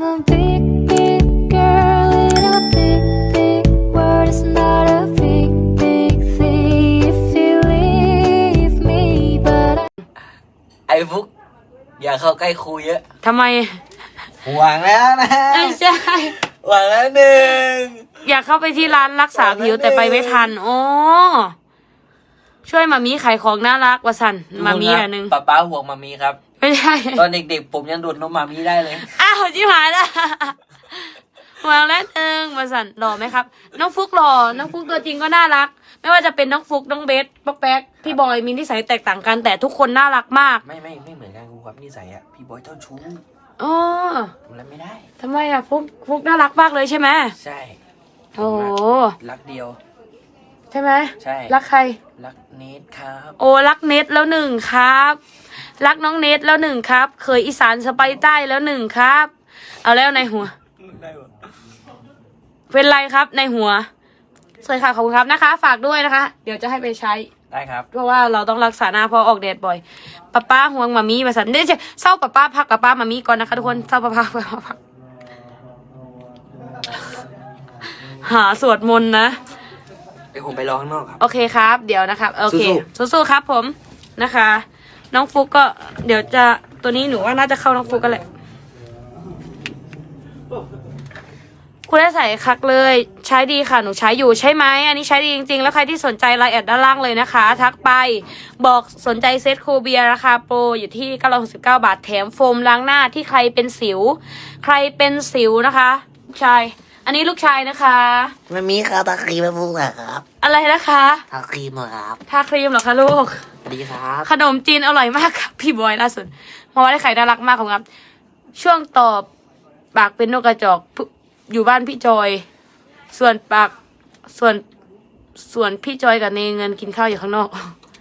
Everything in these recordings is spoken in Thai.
ไอ้ฟุกอย่าเข้าใกล้ครูเยอะทำไม หวังแล้วนะไม่ใช่ หวังแล้วหนึ่งอยากเข้าไปที่ร้านรักษาผิวแต่ไปไม่ทัน โอ้ ช่วยมามีขายของน่ารักวะสันมามีอันหนึงป้าป้าห่วงมามีครับ ไม่ใช่ตอนเด็กๆ ผมยังดูดนมมามีได้เลย อ้าวจิ๋หายละวางแล้วหนึ่งมาสันหล่อไหมครับ น้องฟุกหล่อน้องฟุกตัวจริงก็น่ารัก ไม่ว่าจะเป็นน้องฟุกน้องเบสป๊อกแป๊กพี่บอยมีนิสัยแตกต่างกันแต่ทุกคนน่ารักมากไม่ไม่ไม่เหมือนกันครูครับนิสัยอะพี่บอยเจ้าชู้อ๋อผมรับไม่ได้ทำไมอะฟุกฟุกน่ารักมากเลยใช่ไหมใช่โอ้โหรักเดียว ใช่ไหมใช่ รักใคร รักเนทครับ โอ้รักเน็ตแล้วหนึ่งครับ รักน้องเน็ตแล้วหนึ่งครับ เคยอีสานสไปใต้แล้วหนึ่งครับ เอาแล้วในหัวได้ปะเป็นไรครับในหัวสวยค่ะขอบคุณครับนะคะ ฝากด้วยนะคะ เดี๋ยวจะให้ไปใช้ ได้ครับ เพราะว่าเราต้องรักษาหน้าเพราะออกแดดบ่อยป้าป้าห่วงมามีมาสันเดี๋ยวจะเศร้าป้าป้าพักป้าป้ามามีก่อนนะคะทุกคนเศร้าป้าป้าป้าป้าพักหาสวดมนต์นะ เดี๋ยวผมไปรอข้างนอกครับ โอเคครับ เดี๋ยวนะครับ โอเคสู้สู้ๆครับผมนะคะ น้องฟุกก็เดี๋ยวจะตัวนี้หนูว่าน่าจะเข้าน้องฟุกกันแหละคุณได้ใส่คักเลย ใช้ดีค่ะหนูใช้อยู่ใช่ไหมอันนี้ใช้ดีจริงๆ แล้วใครที่สนใจไลน์แอดด้านล่างเลยนะคะ ทักไปบอกสนใจเซตโคเบียราคาโปรอยู่ที่ 969 บาทแถมโฟมล้างหน้าที่ใครเป็นสิว ใครเป็นสิวนะคะลูกชาย อันนี้ลูกชายนะคะมามีครับตาครีมมาพูดครับอะไรนะคะตาครีมครับทาครีมเหรอคะลูกสวัสดีครับขนมจีนอร่อยมากครับพี่บอยล่าสุดเพราะว่าได้ไข่น่ารักมากของครับ ช่วงตอบปากเป็นนกกระจอกพุอยู่บ้านพี่จอย ส่วนปากส่วนส่วนพี่จอยกับเนเงินกินข้าวอยู่ข้างนอก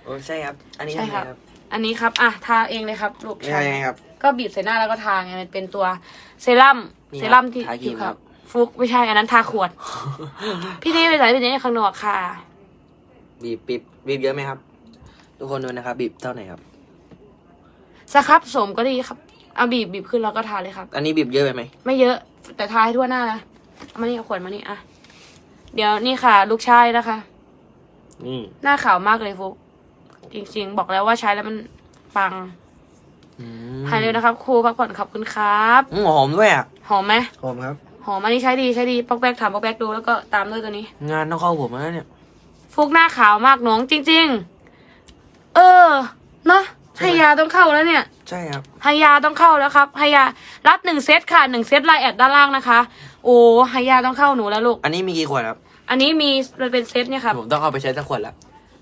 โอ้ใช่ครับ อันนี้ใช่ทำไงครับครับอันนี้ครับอะทาเองเลยครับลูกไม่ใช่ไงครับ ก็บีบใส่หน้าแล้วก็ทาไงมันเป็นตัวเซรั่มนี่ครับเซรั่มที่ทาครีมผิวครับ ฟุกไม่ใช่อันนั้นทาขวด พี่นี่ไปใส่พี่นี่ข้างนอกค่ะ บีบบีบบีบเยอะไหมครับ ทุกคนดูนะครับ บีบเท่าไหร่ครับ สครับสมก็ดีครับ เอาบีบบีบขึ้นแล้วก็ทาเลยครับ อันนี้บีบเยอะไปไหมไม่เยอะ แต่ทาให้ทั่วหน้านะเอามานี่เอาขวดมานี่อะ เดี๋ยวนี่ค่ะ ลูกชายนะคะ นี่ หน้าขาวมากเลยฟุก จริงๆ บอกแล้วว่าใช้แล้วมันปังอืมหายเร็วนะครับ ครูพักผ่อนขอบคุณครับ อืมหอมด้วยอะ หอมไหม หอมครับ หอมอันนี้ใช้ดีใช้ดีปอกแป๊กถามปอกแป๊กดูแล้วก็ตามด้วยตัวนี้ งานต้องเข้าผมแล้วเนี่ย ฟุกหน้าขาวมากน้องจริง ๆ เออเนาะใช่ไฮไหมยาต้องเข้าแล้วเนี่ย ใช่ครับไฮยาต้องเข้าแล้วครับไฮยารับหนึ่งเซตค่ะหนึ่งเซตไลน์แอดด้านล่างนะคะ โอ้ไฮยาต้องเข้าหนูแล้วลูก อันนี้มีกี่ขวดครับ อันนี้มีมันเป็นเซตเนี่ยครับ ผมต้องเอาไปใช้สักขวดละ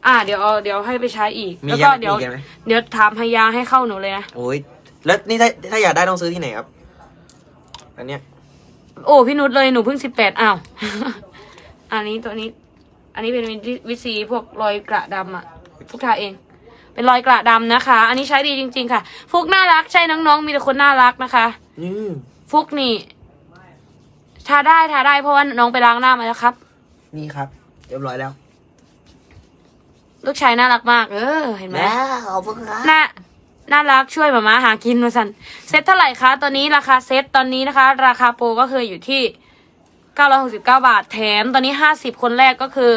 อ่าเดี๋ยวเอาเดี๋ยวให้ไปใช้อีก มีแล้วก็ยังเดี๋ยว มียังไหมเดี๋ยวถามไฮยาให้เข้าหนูเลยนะ โอ้ยแล้วนี่ถ้าถ้าอยากได้ต้องซื้อที่ไหนครับ อันเนี้ย โอ้พี่นุชเลยหนูเพิ่งสิบแปดอ้าว อันนี้ตัวนี้ อันนี้เป็นวิซีพวกรอยกระดำอะฟุกทาเอง เป็นรอยกระดำนะคะ อันนี้ใช้ดีจริง ๆ ค่ะ ฟุกน่ารักใช่น้องๆมีแต่คนน่ารักนะคะนี่ฟุกนี่ทาได้ทาได้เพราะว่าน้องไปล้างหน้ามาแล้วครับ นี่ครับ เรียบร้อยแล้ว ลูกชายน่ารักมาก เออ เห็นไหมขอบคุณครับน่า น่ารักช่วยหมาม้าหากินมาสันเซ็ตเท่าไหร่คะตอนนี้ราคาเซ็ตตอนนี้นะคะ ราคาโปรก็คืออยู่ที่ 969 บาทแถมตอนนี้ 50 คนแรกก็คือ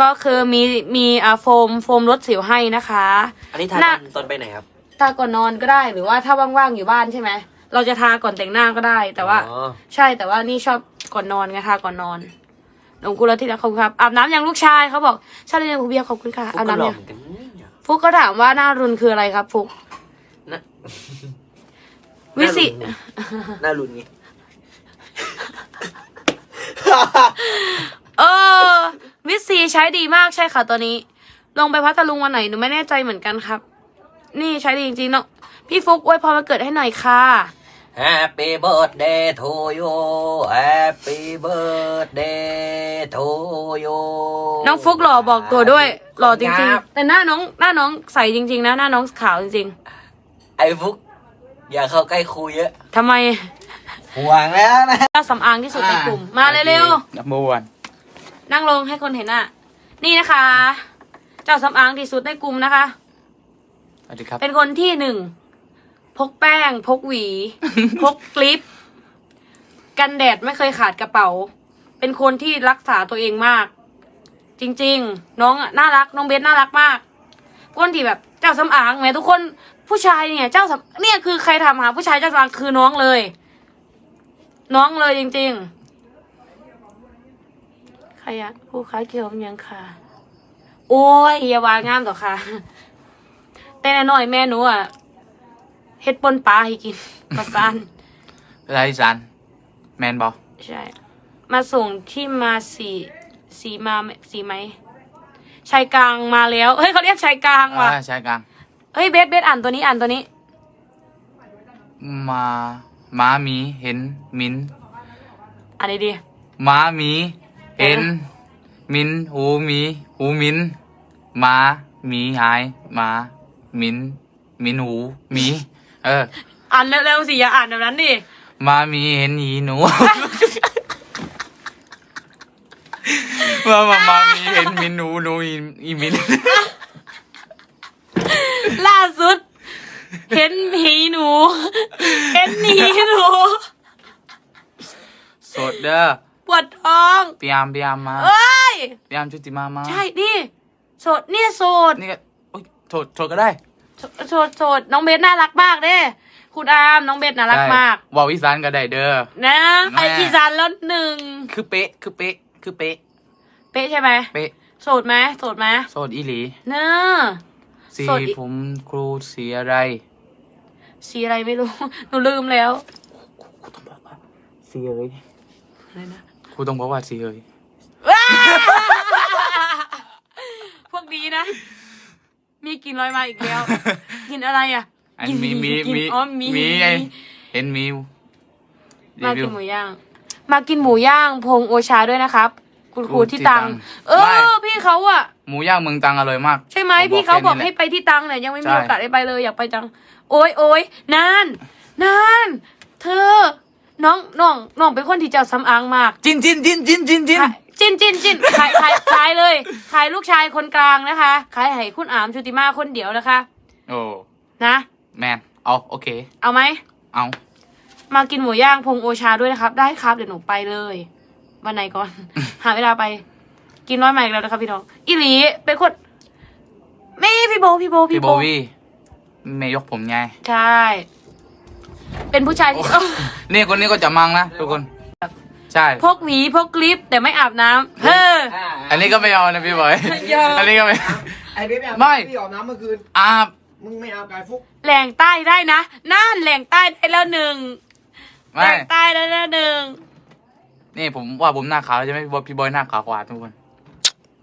ก็คือมีมีอ่าโฟมโฟมลดสิวให้นะคะ อันนี้ทาน่ะตอนตอนไปไหนครับ ทาก่อนนอนก็ได้หรือว่าถ้าว่างๆอยู่บ้านใช่ไหมเราจะทาก่อนแต่งหน้าก็ได้ แต่ว่า อ๋อ ใช่แต่ว่านี่ชอบก่อนนอนไงทาก่อนนอนหลวงกุลที่รักขอบคุณครับอาบน้ำยังลูกชายเขาบอกใช่เลยยังคุณเบียร์ขอบคุณค่ะฟุกอาบก็หล่อน้ำยัง เหมือนกันเนี่ย ฟุกก็ถามว่าหน้ารุนคืออะไรครับฟุก นะวิสิ หน้ารุนไงเออ วิซีใช้ดีมากใช่ค่ะตัวนี้ ลงไปพัทลุงวันไหนหนูไม่แน่ใจเหมือนกันครับ นี่ใช้ดีจริงๆเนาะพี่ฟุกอวยพรวันเกิดให้หน่อยค่ะ Happy birthday to you Happy birthday to you น้องฟุกหล่อบอกตัวด้วย หล่อจริงครับๆแต่หน้าน้องหน้าน้องใสจริง ๆ นะ หน้าน้องขาวจริงไอ้ฟุก อย่าเข้าใกล้ครูเยอะๆทำไมหวังแล้วนะเจ้าสำอางที่สุดในกลุ่ม มาเร็วดับเบิลวันๆนั่งลงให้คนเห็นอะ นี่นะคะ เจ้าสำอางที่สุดในกลุ่มนะคะ สวัสดีครับ เป็นคนที่หนึ่ง พกแป้ง พกหวี พกคลิป กันแดดไม่เคยขาดกระเป๋า เป็นคนที่รักษาตัวเองมาก จริง ๆ น้องอะน่ารัก น้องเบสน่ารักมากคนที่แบบเจ้าสำอางแหมทุกคนผู้ชายเนี่ย เจ้าสำเนี่ยคือใครทำหาผู้ชายเจ้าสำอางคือน้องเลย น้องเลยจริง ๆ ใครอะผู้ค้าเกี่ยวกับยังค่ะ โอ้ยอย่าวางามต่อค่ะ แต่น้อยๆแม่หนูอะ เฮ็ดปนปลาให้กิน ประสานไรสันแมนบอใช่ มาส่งที่มาสีสีมาสีไหมชายกลางมาแล้วเฮ้ยเขาเรียกชายกลางว่ะอ่าใช่กลางเฮ้ยเบสเบสอ่านตัวนี้อ่านตัวนี้ มาม้าหมีเห็นมินอ่านดีม้าหมีเห็นมินหูหมีหูมินม้าหมีหายม้ามินมินหูหมี เออๆอ่านเร็วๆสิอย่าอ่านแบบนั้นดิม้าหมีเห็นหีหนู มามามามีเห็นมินหนูหนูอีอีมิน ล่าสุด เห็นหีหนู เห็นหีหนูสดเด้อปวดท้องพยายามพยายามมาเอ้ยพยายามชุติมามาใช่ดิโสดเนี่ยโสดนี่ก็อุ๊ยโทษโทษก็ได้ โสดโสดโสดน้องเบสน่ารักมากเด้คุณอามน้องเบสน่ารักมากได้ว่าวิสานก็ได้เด้อนะไปแม่อีสานแล้วหนึ่งคือเป๊ะคือเป๊ะคือเป๊ะ เป๊ะใช่ไหมเป๊ะโสดไหมโสดไหมโสดอีหลีเนอะสีโสดอีผมครูสีอะไร สีอะไรไม่รู้หนูลืมแล้วครูต้องบอกว่าสีเอ้ยอะไรนะครูต้องบอกว่าสีเอ้ยว้าพวกนี้นะ มีกลินลอยมาอีกแล้วกลินอะไรอะอันกลิ่มีมีกลิ่นมีอ๋อมีมีไงเห็นมีมารีวิกิวนหมูย่าง มากินหมูย่างพงโอชาด้วยนะครับ คุณครูที่ตัง เอไม่อพี่เขาอะหมูย่างเมืองตรังอร่อยมากใช่ไหมผพี่เขาบอกแค่ให้นี้แหละ ไปที่ตังเนี่ยยังไม่มีใช่โอกาสได้ไปเลยอยากไปจัง โอ้ยโอ้ยนานนานเธอ น้องน้องน้องเป็นคนที่เจ้าสำอางมาก จินจินจินจินจินจินขาย จินจินจินขายขายขายเลยขายลูกชายคนกลางนะคะขายให้คุณอามชุติมาคนเดียวนะคะ โอ้นะ แมนเอาโอเค เอาไหม เอามากินหมูย่างพงโอชาด้วยนะครับ ได้ครับเดี๋ยวหนูไปเลยวันไหนก่อน หาเวลาไป กินน้อยมาอีกแล้วนะครับพี่น้องอีหลีเป็นคนไม่พี่โบพี่โบพี่โบวี่เมยยกผมไงใช่เป็นผู้ชายที่ นี่คนนี้ก็จะมังนะทุกคน ใช่ พกหวีพกคลิปแต่ไม่อาบน้ำเฮ้อ อันนี้ก็ไม่เอานะพี่บอย ยอม อันนี้ก็ไม่ ไอ้เบ๊บไม่ พี่อาบน้ำเมื่อคืน อาบ มึงไม่อาบกายฟุกแหล่งใต้ได้นะน่านแหล่งใต้ได้แล้วหนึ่งแหไม่ ล่งใต้ได้แล้วหนึ่งนี่ผมว่าผมหน้าขาวใช่ไหมพี่บอยพี่บอยหน้าขาวกว่าทุกคน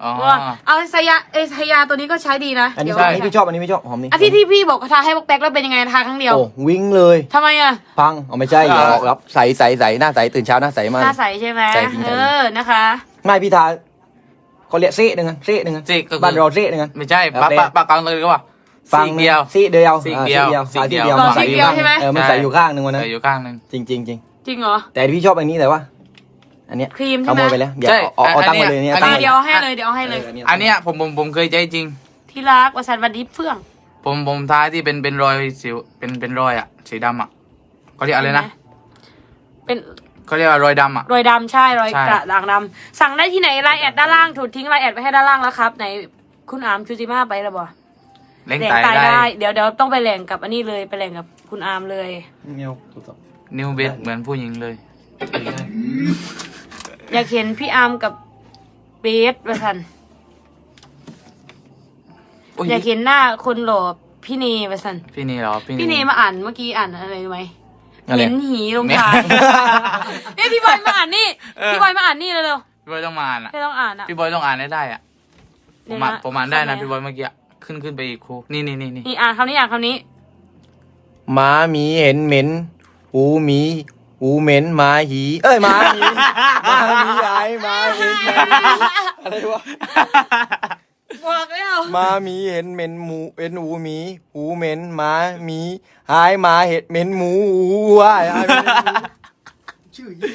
อ๋อว่าเอาสยาเอยสยาตัวนี้ก็ใช้ดีนะอันนี้เดี๋ยวอันนี้พี่ชอบอันนี้พี่ชอบหอมนี่อะที่ที่พี่บอกทาให้บอกแป๊กแล้วเป็นยังไงทาครั้งเดียวโอ้วิ่งเลยทำไมอะพังเอาไม่ใช่อย่าออกรับใสใสใสหน้าใสตื่นเช้าหน้าใสมาก หน้าใสใช่ไหมใสจริงๆ เออนะคะ ไม่พี่ทาเขาเรียกเซ่หนึ่งอะเซ่หนึ่งอะซี่ก็คือ บ้านเราเซ่หนึ่งอะไม่ใช่แล้วปะแต่ปะปะกลางเลยก็ว่าฟังซีกเดียว ซีกเดียวซีกอ่าเดียวซีกเดียวซีกเดียวมันใสซีกอยู่เดียวข้างใช่ไหมเออมันใสอยู่ข้างหนึ่งวันนั้น เอออยู่ข้างหนึ่งจริงจริงจริงจริงเหรอ แต่พี่ชอบอันนี้แต่ว่า อันเนี้ยครีมขใช่ไหโมมยไปแล้วอย่าใช่เอาเอาเอาอันตั้งเนี้มายเลยเนี่ยอันตั้งนี้มาเดี๋ยวเอาให้เลยเดี๋ยวเอาให้เลย อันเนี้ยผมผมผมเคยใจจริง ที่รักวสันต์วันดีเฟื่อง ผมผมท้ายที่เป็นเป็นรอยสิวเป็นเป็นรอยอะสีดำอะเขาเรียกอะไรนะเป็นเขาเรียกว่ารอยดำอะ รอยดำใช่รอยใช่ กระด่างดำสั่งได้ที่ไหนไลน์แอดด้านล่างถูกทิ้งไลน์แอดไว้ให้ด้านล่างแล้วครับไหนคุณอามชูจิมาไปแล้วบ่เล่งแหล่งตายตายได้ ได้ เดี๋ยวเดี๋ยวต้องไปแหล่งกับอันนี้เลยไปแหล่งกับคุณอามเลย เงี้ยวถูกต้องนิวเบสเหมือนผู้หญิงเลย อยากเห็นพี่อามกับเบสวสันต์โอ้ยอยากเห็นหน้าคนหล่อพี่เนวสันต์พี่นี่เหรอพี่พี่เนมาอ่านเมื่อกี้อ่านอะไรรู้ไหมอะไรเห็นหีลงท้ายเนี่ยพี่บอยมาอ่านนี่พี่บอยมาอ่านนี่เร็วพี่บอยต้องมาอ่านๆอะพี่ต้องอ่านอะพี่บอยต้องอ่านให้ได้อะผเดี๋มยวอ่านนะผมอ่านได้นะคำไหนพี่บอยเมื่อกี้อะขึ้นขึ้นไปอีกครูนี่นี่นี่นี่นี่อ่านคำนี้อ่านคำนี้หมาหมีเห็นเหม็นหูหมี หูเหม็นหมาหีเอ้ยหมาหมีหมาหมีหายหมาเหม็นหมาหีอะไรวะบอกแล้วหมาหมีเห็นเหม็นหมูเห็นหูหมีหูเหม็นหมาหมีหายหมาเห็ดเหม็นหมูหูว่ายหายเหม็นหมูชื่อยี่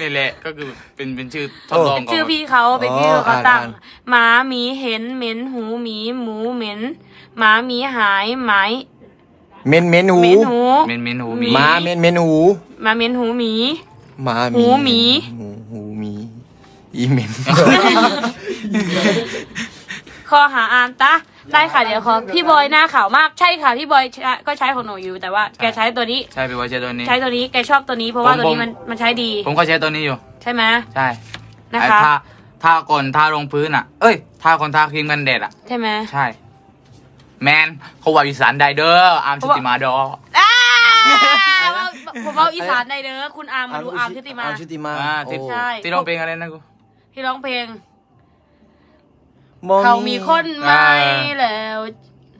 นี่แหละก็คือเป็นเป็นชื่อทดลองเป็นก่อนชื่อพี่เขาเป็นพี่อ๋อเขาตั้งอ่าน หมาหมีเห็นเหม็นหูหมีหมูเหม็นหมาหมีหายไหม เหม็นเหม็นหูเหม็นหูเหม็นเหม็นหูหมีหมาเหม็นเหม็นหูมาเหม็นหูหมีหมาหูหมี หูหูหมีอีเหม็นคอหาอานตะได้ค่ะเดี๋ยวขอพี่บอยหน้าขาวมากใช่ค่ะพี่บอยใช้ก็ใช้ของหนูอยู่แต่ว่าแกใช้ตัวนี้ ใช่พี่บอยใช้ตัวนี้ ใช้ตัวนี้แกชอบตัวนี้เพราะว่าผมตัวนี้ผมมันมันใช้ดี ผมก็ใช้ตัวนี้อยู่ ใช่ไหมใช่นะไอ้คะทาทาก่อนทาลงพื้นอะ เอ้ยทาก่อนทาครีมกันแดดอะใช่ไหมใช่ แมนเขาว่าอีสานไดเดอร์อาร์มชุติมาดออ้าผมเอาอีสานในเด้อคุณอาร์มมาดูอาร์มชุติมา อาร์มชุติมาอ่าที่โอ้ใช่ ที่ร้องเพลงอะไรนะกู ที่ร้องเพลง บ่เขามีคนไหมอ่า แล้ว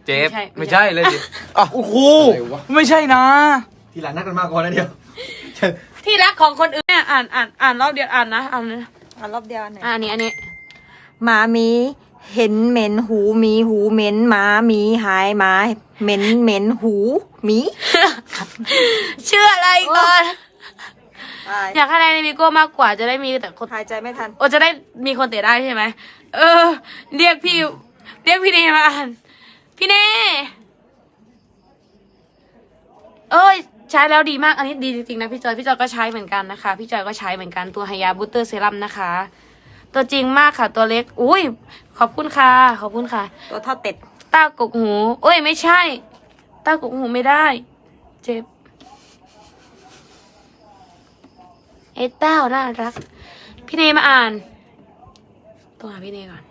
เจ็บไม่ไม่ใช่ ใช่เลยดิอะโอ้โหไม่ใช่นะ ทีหลังนัดกันมาก่อนนะเดียวที่รักของคนอื่นเนี่ยอ่านอ่านอ่านรอบเดียวอ่านนะอ่านนะอะรอบเดียวอันไหนอ่านอันนี้อันนี้ หมามี เห็นเหม็นหูมีหูเหม็นหมามีหายหมาเหม็นเหม็นหูหมีชื่ออะไรก่อนตายอยากให้ในมิโก้มากกว่าจะได้มีแต่คนหายใจไม่ทัน โอจะได้มีคนเตะได้ใช่ไหม เออ เรียกพี่ เรียกพี่เนมาอ่านพี่เนเอ้ยใช้แล้วดีมาก อันนี้ดีจริงๆนะพี่จอย พี่จอยก็ใช้เหมือนกันนะคะ พี่จอยก็ใช้เหมือนกันตัวไฮยาบูเตอร์เซรั่มนะคะ ตัวจริงมากค่ะ ตัวเล็ก อุ้ย ขอบคุณค่ะ ขอบคุณค่ะ ตัวเท่าเป็ดตากกหูเอ้ยไม่ใช่ ตากกหูไม่ได้ เจ็บเอ้เต้าน่ารัก พี่เนมาอ่านต้องหาพี่เนก่อน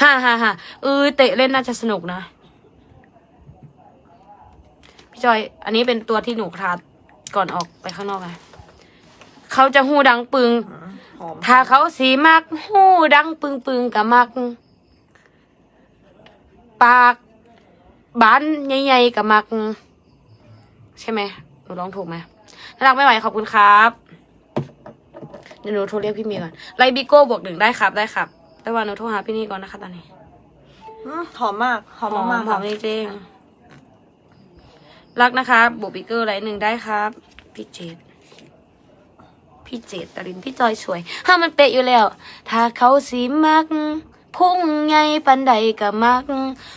ฮ่าฮ่าฮ่าเออเตะเล่นน่าจะสนุกนะ พี่จอย อันนี้เป็นตัวที่หนูทาก่อนออกไปข้างนอกไงเขาจะหูดังปึง หอมถ้าเขาสีมักหูดังปึงปึงกับมัก ปากบ้านใหญ่ๆกับมัก ใช่ไหมหนูร้องถูกไหมน่ารักไม่ไหวขอบคุณครับเดี๋ยวหนูโทรเรียกพี่เมียก่อนไลบิโก้บวกหนึ่งได้ครับได้ครับแต่ว่าหนูโทรหาพี่นี่ก่อนนะคะตอนนี้อืมหอมมาก หอมมากๆหอค่ะมจริงๆรักนะคะบวกบิโก้ไลน์หนึ่งได้ครับ พี่เจด พี่เจดตรินพี่จอยสวยห้ามันเป๊ะอยู่แล้ว ถ้าเขาสีมัก พุ่งไงปันใดกะมัก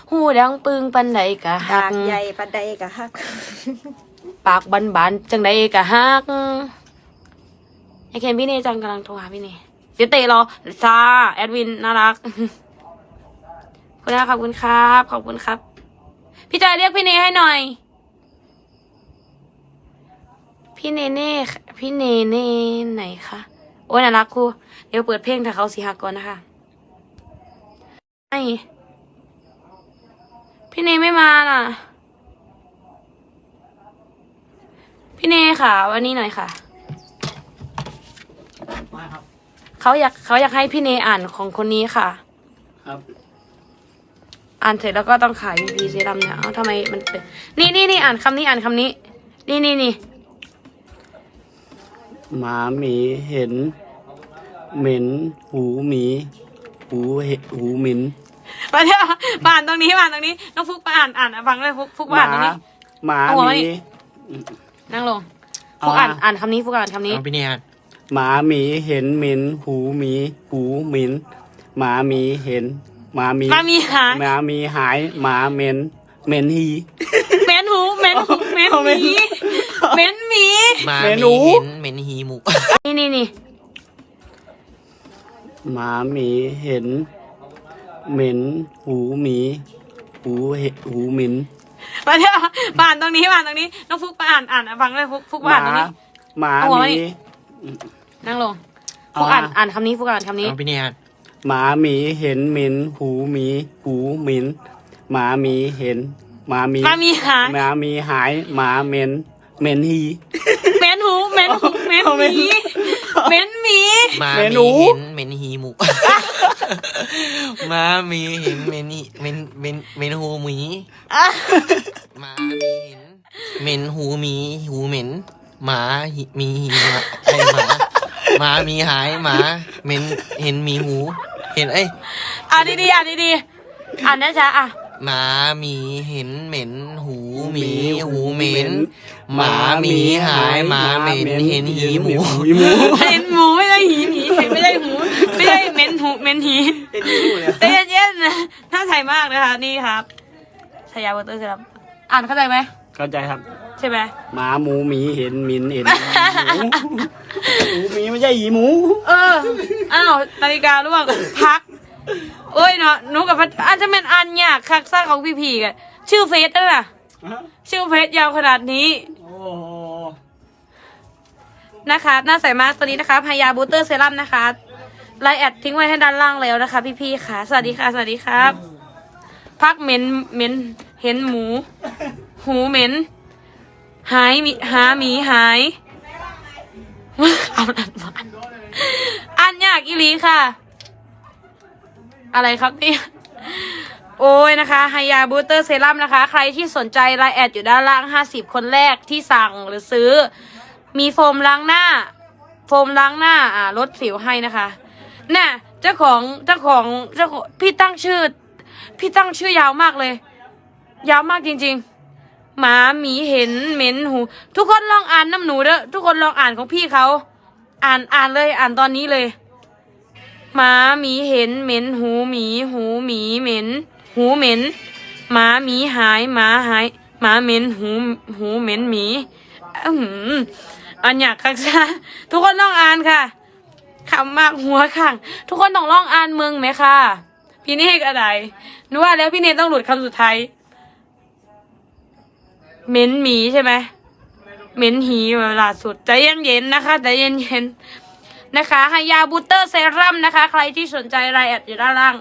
หูดังปึงปันใดกะดาหักกใหญ่ปันใดกะฮัก ปากบันบานๆจังใดกะฮักไอเคนพี่เนจังกำลังโทรหาพี่เนเดี๋ยวเตะรอจ้าแอดวินน่ารักคุณนะขอบคุณครับ ขอบคุณครับ พี่จอยเรียกพี่เนให้หน่อย พี่เนเน่ค่ะพี่เนเน่ไหนคะโอ้ยน่ารักครูเดี๋ยวเปิดเพลงถ้าเขาสีหักก่อนนะคะไอพี่เนไม่มาน่ะ พี่เนค่ะ วันนี้หน่อยค่ะเขาอยากเขาอยากให้พี่เนอ่านของคนนี้ค่ะ ครับ อ่านเสร็จแล้วก็ต้องขายวีพีเซรั่มเนี่ยเอ้าทำไมมันเป็นนี่นี่นี่อ่านคำนี้อ่านคำนี้ นี่นี่นี่ หมาหมีเห็น เหม็น หูหมี หูเห็หูหมินมาเดี๋ยวมาอ่านตรงนี้มาอ่านตรงนี้ น้องฟุกมาอ่านอ่านฟังเลยฟุกฟุกหมาอ่ามานตรงนี้ หมาเอาหัวหมามี นี่ นั่งลงฟุกอ่านอ่านคำนี้ฟุกอ่านคำนี้ เอาพี่เนี่ยหมาหมีเห็นเหม็นหูหมี หูหมิน หมาหมีเห็น หมาหมีมามีหาย หมาหมีหาย หมาเหม็นเหม็นฮีเหม็นหูเหม็นหูเหม็นหมีเห ม็นหมีมาเมมีนูเห็นเหม็นหีหมู นี่นี่นี่หมาหมีเห็น เหม็น หูหมี หูเห็หูหมินมาเดี๋ยวมาอ่านตรงนี้มาอ่านตรงนี้ น้องฟุกมาอ่านอ่านฟังเลยฟุกฟุกหมามาอ่านตรงนี้ หมาเอาหัวหมามี นี่ นั่งลงฟุกอ่านอ่านคำนี้ฟุกอ่านคำนี้ เอาพี่เนี่ยหมาหมีเห็นเหม็นหูหมี หูหมิน หมาหมีเห็น หมาหมี มามีหายหมามีหาย หมาเหม็น เหม็นฮีเหม็ นหูเหม็นหูเหม็นหมีเหม็นหมีมาเมมีนูเห็นเหม็นหีหมู มามีเห็นเหม็นหีเหม็นเหม็นเหม็นหูหมีมามีเห็นเหม็นหูหมีหูเหม็นหมาหิมีหีหมาไอหมาหมามีหายหมาเหม็นเห็นหมีหู เห็นเอ้ย อ่านดีๆอ่านดีๆอ่านนะจ๊ะอะ หมามีเห็นเหม็น หูหมีหูเหม็น หมามีหายหมาเหม็นเห็นหีหมูหีหมูเห็นหมูไม่ได้หีหมีไม่ได้หูไม่ได้เหม็นหูเหม็นหีใจเย็นๆนะน่าใส่มากนะคะนี่ครับชายาเบอร์เตอร์เสร็จแล้วอ่านเข้าใจไหมเข้าใจครับ ใช่ไหมหมาหมูหมีเห็นหมินเห็นหมูหมูหมีไม่ใช่หยีหมู เอออ้าวนาฬิกาล่วงพัก โอ้ยเนาะหนูกับพัดอาจจะเป็นอันยากคักซ่าของพี่พีกันชื่อเฟซด้วยน่ะ ชื่อเฟซยาวขนาดนี้โอ้นะคะหน้าใสมากตัวนี้นะคะพายาบูเตอร์เซรั่มนะคะไลน์แอดทิ้งไว้ให้ด้านล่างแล้วนะคะ พี่ๆค่ะสวัสดีค่ะ สวัสดีครับ พักเหม็นเหม็นเห็นหมู หูเหม็น หายมีหาหมีหายเอาอันมาอันยากอีลีค่ะ อะไรครับเนี่ยโอ้ยนะคะไฮยาบูเตอร์เซรั่มนะคะ ใครที่สนใจไลน์แอดอยู่ด้านล่าง 50 คนแรกที่สั่งหรือซื้อ มีโฟมล้างหน้า โฟมล้างหน้าอ่าลดสิวให้นะคะน่ะเจ้าของเจ้าของเจ้าของพี่ตั้งชื่อ พี่ตั้งชื่อยาวมากเลย ยาวมากจริง ๆ หมาหมีเห็นเหม็นหู ทุกคนลองอ่านน้ำหนูเด้อทุกคนลองอ่านของพี่เขาอ่านอ่านเลยอ่านตอนนี้เลย หมาหมีเห็นเหม็นหูหมีหูหมีเหม็น หูเหม็นหมาหมีหายหมาหายหมาเหม็นหูหูเหม็นหมีอื้มอันอยากคักซะทุกคนต้องอ่านค่ะขำมากหัวขังทุกคนต้องลองอ่านเมืองไหมค่ะ พี่เนกอะไรนึกว่าแล้วพี่เนกต้องหลุดคำสุดท้ายเหม็นหมีใช่ไหมเหม็นหีเวลาสุดใจเย็นๆนะคะใจเย็นๆ นะคะไฮยาบูเตอร์เซรั่มนะคะ ใครที่สนใจรายละเอียดอยู่ด้านล่าง